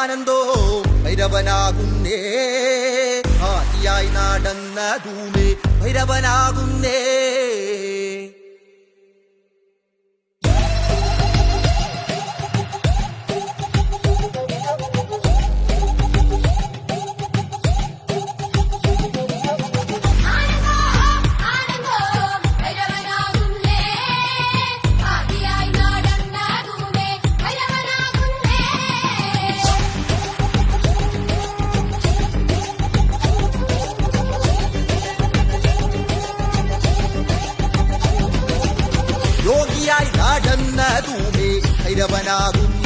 താനെന്തോ ഭൈരവനാകുന്നേ. ആദിയായി നടന്നതൂമേ ഭൈരവനാകുന്നേ. നടന്നതൂമേ ഭൈരവനാകുന്നേ